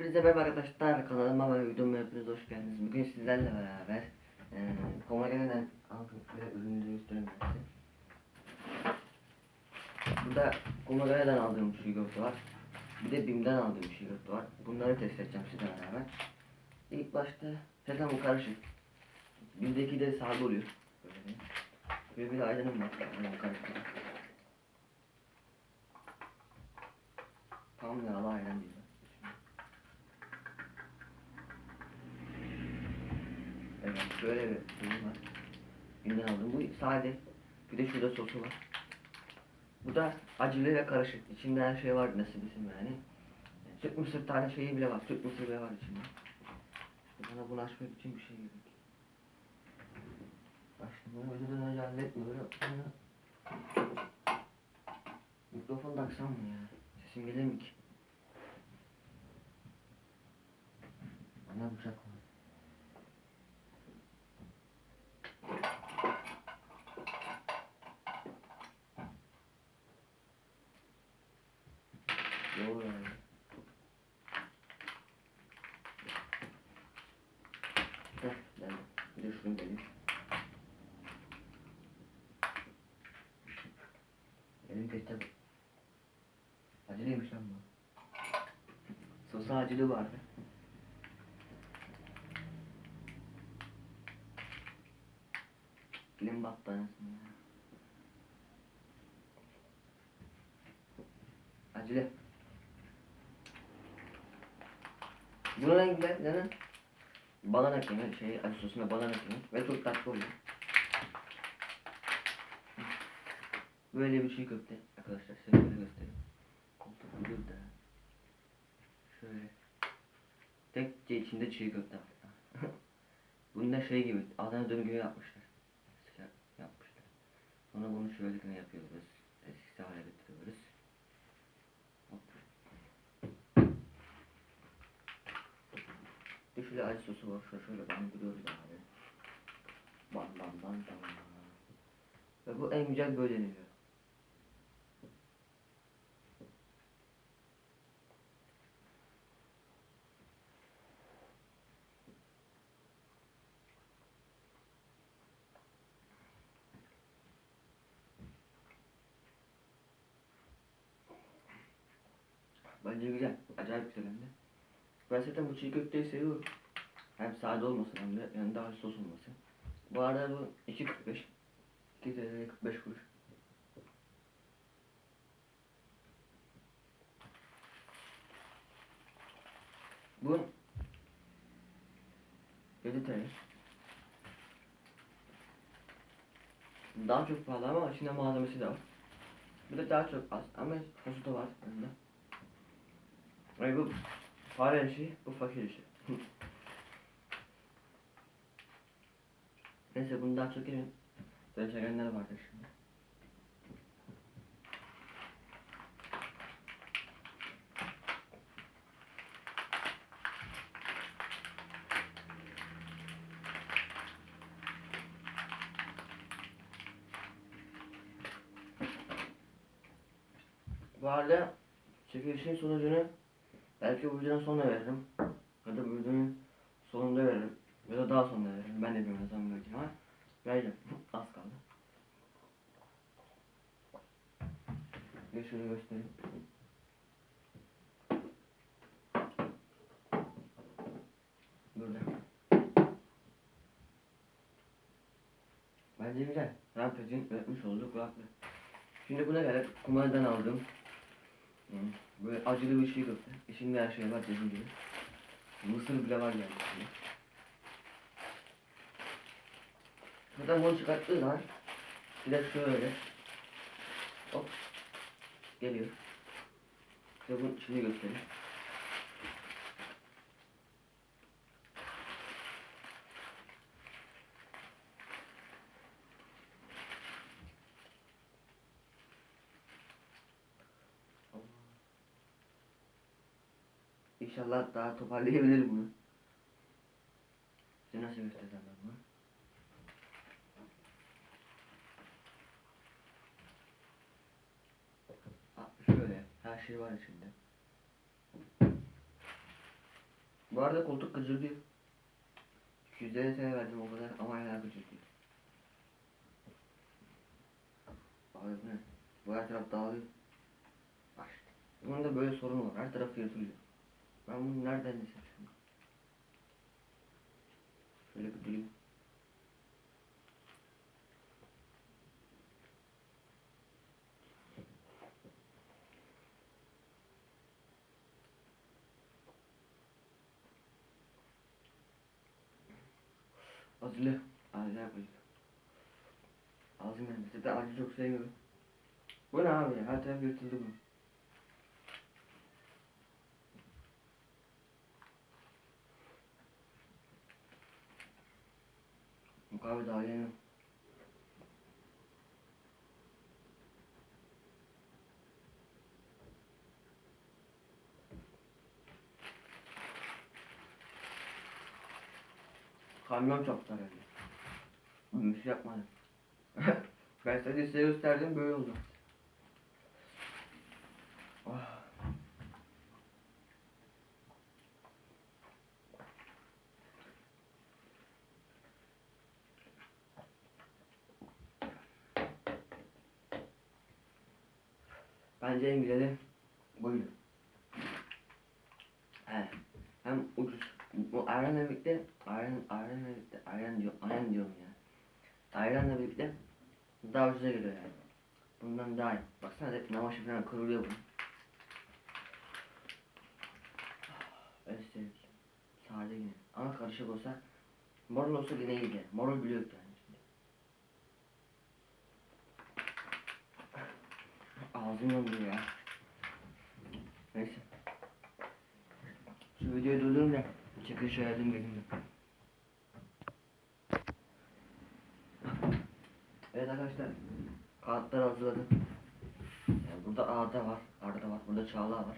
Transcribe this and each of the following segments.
Hepinize merhaba arkadaşlar kanalıma ve videoma hepiniz hoş geldiniz. Bugün sizlerle beraber e, Komagen'den aldım ve ürünleri size. Burada Komagen'den aldığım çiğ köfte var. Bir de Bim'den aldığım çiğ köfte var. Bunları test edeceğim sizle beraber. İlk başta zaten bu karışık. Bim'deki de sade oluyor. Böyle. Böyle bir de ayranım var. Ayranı karıştırdım. Tam yağlı ayran değil. Evet böyle bir ürün var. Binden aldım. Bu sade. Bir de şurada sosu var. Bu da acılı ve karışık. İçinde her şey var nasıl desem yani. Süt mısır tane şeyi bile var. Süt mısır bile var içinde. Bana bunu açmak için bir şey gerek. Bunu önceden önce halletmiyorum. Mikrofon taksam mı ya? Sesim gelir mi ki? Bana bıçak var. Doğru yani. Heh, ben bir de şunu vereyim. Elim. Sosu acılı vardı. Dilim battı anasını. Rengi ne? Neden? Balon ekmeği, şey, acı sosuna balon ekmeği ve çok tatlı oluyor. Böyle bir şey köfte arkadaşlar size böyle göstereyim. Koltuk burada. Şöyle. Tekçe içinde çiğ köfte var. Bunda şey gibi Adana dönüm gibi yapmışlar. Yapmışlar. Sonra bunu şöyle yapıyoruz. Eski hale getiriyoruz. Hop. Bir şöyle acı sosu var. Şöyle şöyle bandırıyoruz abi. Bam bam bam bam. Ve bu en güzel böyle deniyor. Bence güzel. Acayip güzel hem de. Ben zaten bu çiğ köfteyi seviyorum. Hem sade olmasın hem de yanında acı sos olmasın. Bu arada bu 2.45. 2 TL 45 kuruş. Bu 7 TL. Daha çok pahalı ama içinde malzemesi de var. Bu da daha çok az ama sosu da var yanında. Ay bu fare işi, bu fakir işi. Neyse bunu daha çok yemin. Böyle çekenler vardır şimdi. Bu arada çekilişin sonucunu belki bu videonun sonuna veririm. Ya da bu videonun sonunda veririm. Ya da daha sonra veririm. Ben de bilmiyorum zaman vereceğim ama vereceğim. Az kaldı. Bir şöyle göstereyim. Burada. Bence güzel. Rampajın üretmiş olduğu kulaklık. Şimdi buna göre kumandan aldım. Hmm, Böyle acılı bir şey köfte. İçinde her şey var dediğim gibi. Mısır bile var yani. içinde. Zaten bunu çıkarttığı zaman direkt şöyle hop geliyor. Size bunu şimdi göstereyim. İnşallah daha toparlayabilirim bunu. Size nasıl göstereceğim ben bunu? Şöyle her şey var içinde. Bu arada koltuk gıcırdıyor. 250 sene verdim o kadar ama hala gıcırdıyor. Abi bu ne? Bu her taraf dağılıyor. Bunun da böyle sorunu var. Her tarafı yırtılıyor. Ben bunu nereden şimdi? Şöyle bir durayım. Acılı. Acı yapacak. Ağzım yandı. Zaten acı çok sevmiyorum. Bu ne abi? Her taraf yırtıldı bu. Kahve daha yeni. Kamyon çarptı herhalde. Bir şey yapmadım. ben sadece size gösterdim böyle oldu. Bence en güzeli buydu. He. Hem ucuz. Bu ayranla birlikte ayran ayranla birlikte ayran diyor ayran diyorum ya. Ayranla birlikte daha ucuza geliyor yani. Bundan daha iyi. Baksana hep namaşı falan kırılıyor bunun. Öyle sevdim. Sade yine. Ama karışık olsa Morul olsa yine iyiydi. Morul biliyor yani şimdi. Ağzım yanıyor ya. Neyse. Şu videoyu durdurun da ayarlayayım gelin de. Evet arkadaşlar. Kağıtları hazırladım. Yani burada Arda var. Arda var. Burada Çağla var.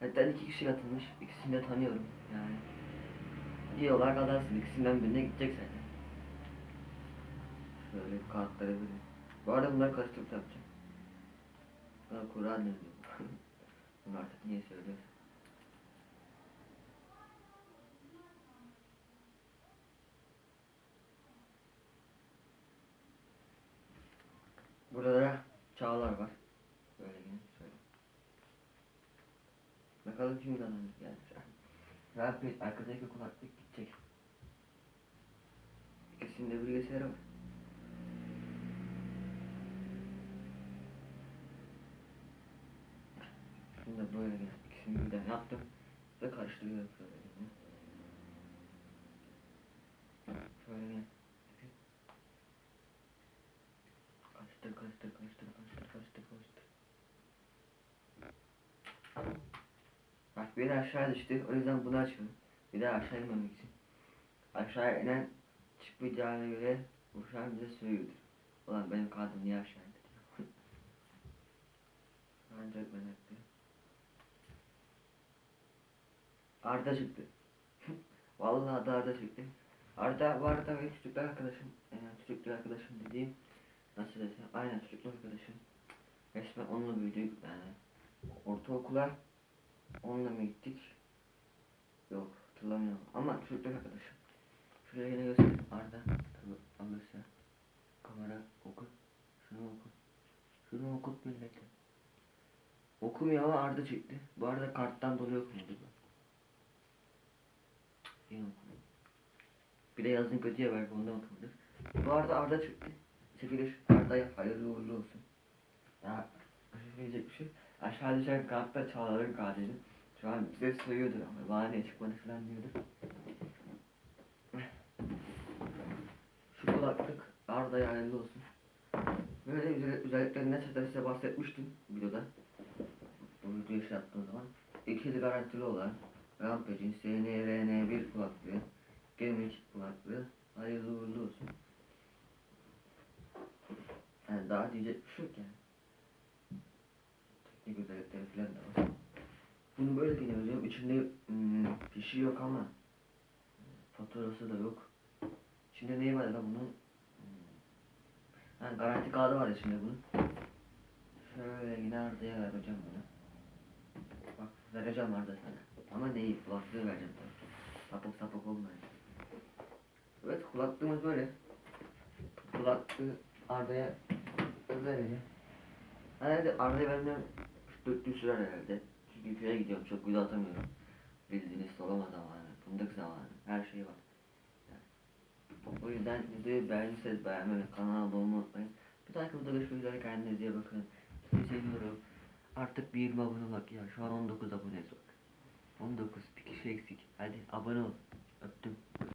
Hatta iki kişi katılmış. İkisini de tanıyorum. Yani. İyi olarak adarsın. İkisinden birine gidecek zaten. Şöyle kağıtları böyle. Bu arada bunları karıştırıp yapacağım. Bana Kur'an ne diyor? Bunu artık niye söylüyorsun? Burada da çağlar var. Böyle yine şöyle. Bakalım kim kazanacak yani. Rahat bir arkadaki kulaklık gidecek. İkisinde bilgisayarı var. Şimdi de böyle ikisini birden yaptım ve karıştırıyorum şöyle. Şöyle. Karıştır karıştır karıştır karıştır karıştır karıştır. Bak biri aşağı düştü o yüzden bunu açıyorum. Bir daha aşağı inmemek için. Aşağı inen çıkmayacağına göre bu şu an bize söylüyordur. Ulan benim kadın niye aşağı indi. Ancak ben ettim. Arda çıktı. Vallahi da Arda çıktı. Arda bu arada benim çocukluk arkadaşım. Yani çocukluk arkadaşım dediğim nasıl desem aynen çocukluk arkadaşım. Resmen onunla büyüdük yani. Ortaokula onunla mı gittik? Yok hatırlamıyorum ama çocukluk arkadaşım. Şuraya yine göstereyim Arda. Tabi alırsa. Kamera oku. Şunu oku. Şunu okut millete. Okumuyor ama Arda çıktı. Bu arada karttan dolayı okumadı bu. Bir de yazın kötüye verdi ondan okumadı. Bu arada Arda çıktı. Çekiliş Arda'ya hayırlı uğurlu olsun. Ya diyecek bir şey. Aşağı düşen kartta Çağlar'ın katili. Şu an bize sayıyordur ama bana niye çıkmadı falan diyordur. Şu kulaklık Arda'ya hayırlı olsun. Böyle özelliklerinden zaten size bahsetmiştim videoda. Bu videoyu şey yaptığım zaman. İki yıl garantili olan Rampage'in SNRN1 kulaklığı, Gemik kulaklığı hayırlı uğurlu olsun. Yani daha diyecek bir şey yok yani. Teknik özellikleri falan da var. Bunu böyle dinliyorum. İçinde hmm, fişi yok ama faturası da yok. İçinde neyi var lan bunun? Hmm. Ha, garanti kağıdı var içinde bunun. Şöyle yine Arda'ya vereceğim bunu. Bak vereceğim Arda sana. Ama neyi? Kulaklığı vereceğim tabii. Sapık sapık olmayın. Evet kulaklığımız böyle. Kulaklığı Arda'ya vereceğim. Herhalde Arda'ya 4 gün sürer herhalde. Çünkü köye gidiyorum çok güzel atamıyorum. Bildiğiniz solama zamanı, fındık zamanı, her şey var. O yüzden videoyu beğendiyseniz beğenmeyi, kanala abone olmayı unutmayın. Bir dahaki videoda görüşmek üzere kendinize iyi bakın. Sizi seviyorum. Artık bir 20 abone bak ya şu an 19 aboneyiz bak. 19 bir kişi eksik. Hadi abone ol. Öptüm.